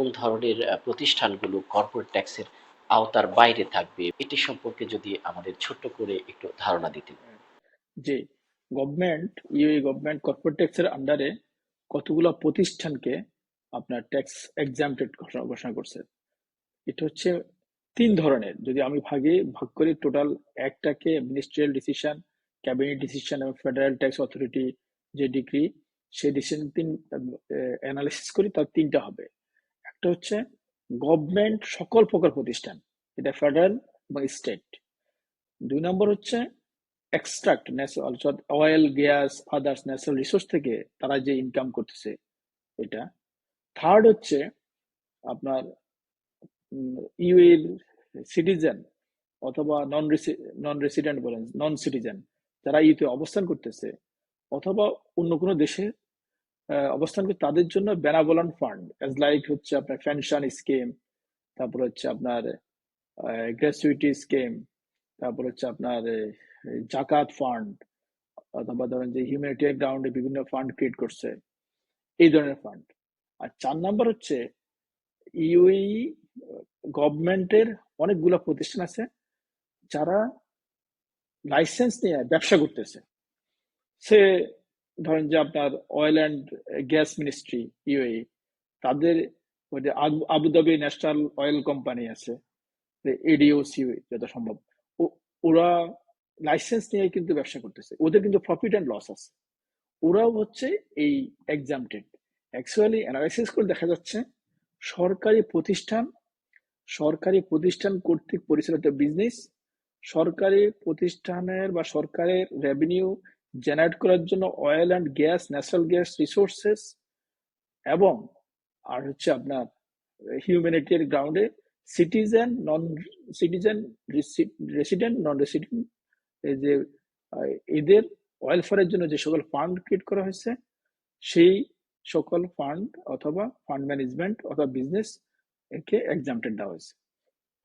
কোন ধরনের প্রতিষ্ঠানগুলো কর্পোরেট ট্যাক্সের আওতার বাইরে থাকবে, এটি সম্পর্কে যদি আমাদের ছোট্ট করে একটু ধারণা দিতেন। যে গভর্নমেন্ট ইউএ গভর্নমেন্ট কর্পোরেট ট্যাক্সের আন্ডারে কতগুলো প্রতিষ্ঠানকে আপনার ট্যাক্স এক্সামটেড ঘোষণা ঘোষণা করছে? এটা হচ্ছে তিন ধরনের। যদি আমি ভাগে, ভাগ করি টোটাল একটাকে মিনিস্ট্রিয়াল ডিসিশন ক্যাবিনেট ডিসিশন এবং ফেডারেল ট্যাক্স অথরিটি যে ডিগ্রি সেই ডিসিশন তিন অ্যানালিসিস করি, তার তিনটা হবে। একটা হচ্ছে গভর্নমেন্ট সকল প্রকার প্রতিষ্ঠান, এটা ফেডারেল বা স্টেট দুই নম্বর হচ্ছে এক্সট্রাক্ট অর্থাৎ oil gas others natural resource থেকে তারা যে ইনকাম করতেছে এটা। থার্ড হচ্ছে আপনার ইউএর সিটিজেন অথবা নন নন রেসিডেন্ট বলেন নন সিটিজেন যারা ইউতে অবস্থান করতেছে অথবা অন্য কোনো দেশে অবস্থান করে তাদের জন্য? বেনাবলন ফান্ড এজ লাইক হচ্ছে আপনার পেনশন স্কিম, তারপর হচ্ছে আপনার গ্র্যাচুইটি স্কিম, তারপর হচ্ছে আপনার জাকাত ফান্ড, অথবা ধরেন যে হিউম্যানিটেরিয়ান গ্রাউন্ডে বিভিন্ন ফান্ড ক্রিয়েট করছে, এই ধরনের ফান্ড। আর চার নাম্বার হচ্ছে ইউই গভর্নমেন্টের অনেকগুলো প্রতিষ্ঠান আছে যারা লাইসেন্স নিয়ে ব্যবসা করতেছে। সে ধরেন যে আপনার oil and gas ministry UAE তাদের ওই যে Abu- Abu Dhabi national oil company আছে এডিওসি যত সম্ভব ওরা লাইসেন্স নিয়ে কিন্তু ব্যবসা করতেছে। ওদের কিন্তু প্রফিট অ্যান্ড লস আছে। ওরাও হচ্ছে এই এক্সামটেড অ্যাকচুয়ালি অ্যানালাইসিস করে দেখা যাচ্ছে, সরকারি প্রতিষ্ঠান সরকারি প্রতিষ্ঠান কর্তৃক পরিচালিত বিজনেস সরকারি প্রতিষ্ঠানের বা সরকারের রেভিনিউ জেনারেট করার জন্য oil and gas natural gas resources এবং আর হচ্ছে আপনার হিউম্যানিটির গ্রাউন্ডে citizen non citizen resident non resident যে এদের ওয়েলফেয়ারের জন্য যে সকল ফান্ড ক্রিয়েট করা হয়েছে, সেই সকল ফান্ড অথবা ফান্ড ম্যানেজমেন্ট অথবা বিজনেস একে এক্সামটেড দেওয়া হয়েছে।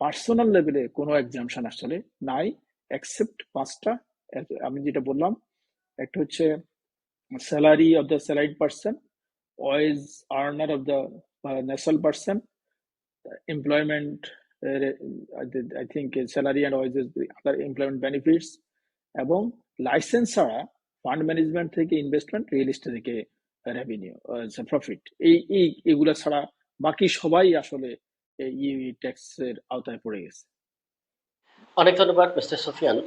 পার্সোনাল লেভেলে কোনো এক্সামশন আসলে নাই এক্সেপ্ট পাঁচটা আমি যেটা বললাম একটা হচ্ছে salary of the salaried person wise earner of the national person employment I think salary and the other employment benefits. এবং লাইসেন্স ছাড়া ফান্ড ম্যানেজমেন্ট থেকে ইনভেস্টমেন্ট রিয়েল এস্টেট থেকে রেভিনিউ প্রফিট এই এই, এগুলা ছাড়া বাকি সবাই আসলে এই ট্যাক্সের আওতায় পড়ে গেছে। অনেক ধন্যবাদ মিস্টার সুফিয়ান।